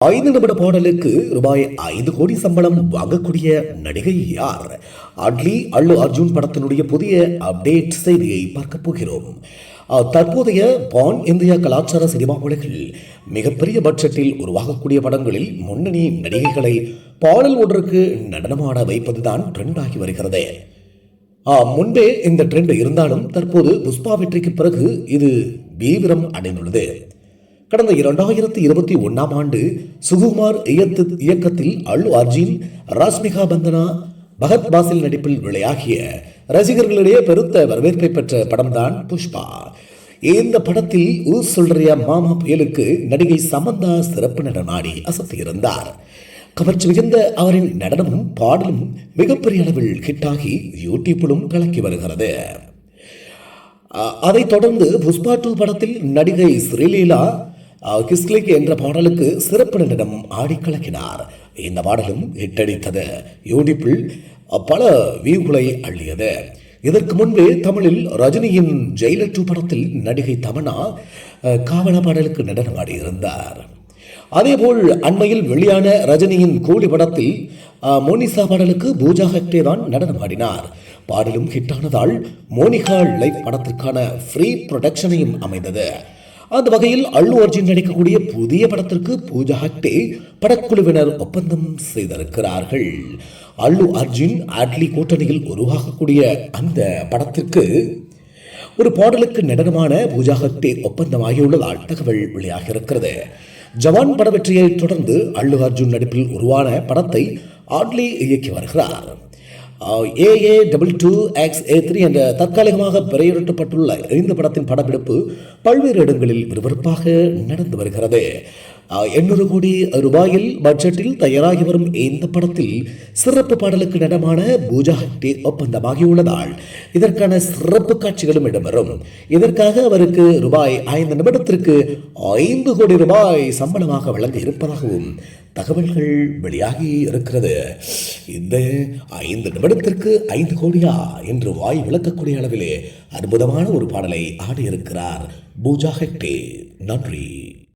ஐந்து நிமிட பாடலுக்கு ரூபாய் ஐந்து கோடி சம்பளம் வாங்கக்கூடிய நடிகை யார்? அட்லி அல்லு அர்ஜுன் படத்தினுடைய புதிய அப்டேட் செய்தியை பார்க்க போகிறோம். தற்போதைய பான் இந்தியா கலாச்சார சினிமா உலகில் மிகப்பெரிய பட்ஜெட்டில் உருவாகக்கூடிய படங்களில் முன்னணி நடிகைகளை பாடல் ஒன்றுக்கு நடனமாட வைப்பதுதான் ட்ரெண்டாகி வருகிறது. ஆ, முன்பே இந்த ட்ரெண்ட் இருந்தாலும் தற்போது புஷ்பா வெற்றிக்கு பிறகு இது தீவிரம் அடைந்துள்ளது. கடந்த இரண்டாயிரத்தி இருபத்தி ஒன்னாம் ஆண்டு சுகுமார் இயத்து இயக்கத்தில் அல்லு அர்ஜுன் ராஸ்மிகா பந்தனா பகத் பாசில் நடிப்பில் வெளியாகிய ரசிகர்களிடையே பெருத்த வரவேற்பை பெற்ற படம்தான் புஷ்பா. இந்த படத்தில் ஊர் சொல்றிய மாமா புயலுக்கு நடிகை சமந்தா சிறப்பு நடனாடி அசத்தியிருந்தார் கவர்ச்சி மிகுந்த அவரின் நடனமும் பாடலும் மிகப்பெரிய அளவில் ஹிட்டாகி யூடியூப்பிலும் கலக்கி வருகிறது. அதைத் தொடர்ந்து புஷ்பா டூ படத்தில் நடிகை ஸ்ரீலீலா கிஸ்லிக் என்ற பாடலுக்கு சிறப்பு நடனம் ஆடிக்கலக்கினார் இந்த பாடலும் ஹிட்டடித்தது. யூடிப்பில் பல வியூகளை அள்ளியது. இதற்கு முன்பே தமிழில் ரஜினியின் ஜெயிலர் படத்தில் நடிகை தமன்னா காவல பாடலுக்கு நடனம் ஆடியிருந்தார். அதேபோல் அண்மையில் வெளியான ரஜினியின் கூலி படத்தில் மோனிசா பாடலுக்கு பூஜா ஹெக்டே தான் நடனம் ஆடினார். பாடலும் ஹிட்டானதால் மோனிகா லைஃப் படத்திற்கான ஃப்ரீ ப்ரொடக்ஷனையும் அமைந்தது. அந்த வகையில் அல்லு அர்ஜுன் நடிக்கக்கூடிய புதிய படத்திற்கு பூஜா ஹக்டே படக்குழுவினர் ஒப்பந்தம் செய்திருக்கிறார்கள். அல்லு அர்ஜுன் ஆட்லி கூட்டணியில் உருவாகக்கூடிய அந்த படத்திற்கு ஒரு பாடலுக்கு நடனமான பூஜா ஹக்டே ஒப்பந்தமாகியுள்ளதால் தகவல் வெளியாகியிருக்கிறது. ஜவான் பட வெற்றியை தொடர்ந்து அல்லு அர்ஜுன் நடிப்பில் உருவான படத்தை ஆட்லி இயக்கி வருகிறார். AA double two X A three என்ற தற்காலிகமாக பெயரிட்டப்பட்டுள்ள இந்த படத்தின் படப்பிடிப்பு பல்வேறு இடங்களில் விறுவிறுப்பாக நடந்து வருகிறது. எண்ணூறு கோடி ரூபாயில் பட்ஜெட்டில் தயாராகி வரும் இந்த படத்தில் சிறப்பு பாடலுக்கு நடமான பூஜா ஹெக்டே ஒப்பந்தமாகியுள்ளதால் இதற்கான சிறப்பு காட்சிகளும் இடம்பெறும். இதற்காக அவருக்கு ரூபாய் ஐந்து நிமிடத்திற்கு ஐந்து கோடி ரூபாய் சம்பளமாக வழங்க இருப்பதாகவும் தகவல்கள் வெளியாகி இருக்கிறது. இந்த ஐந்து நிமிடத்திற்கு ஐந்து கோடியா என்று வாய் விளக்கக்கூடிய அளவிலே அற்புதமான ஒரு பாடலை ஆடியிருக்கிறார் பூஜா ஹெக்டே நன்றி.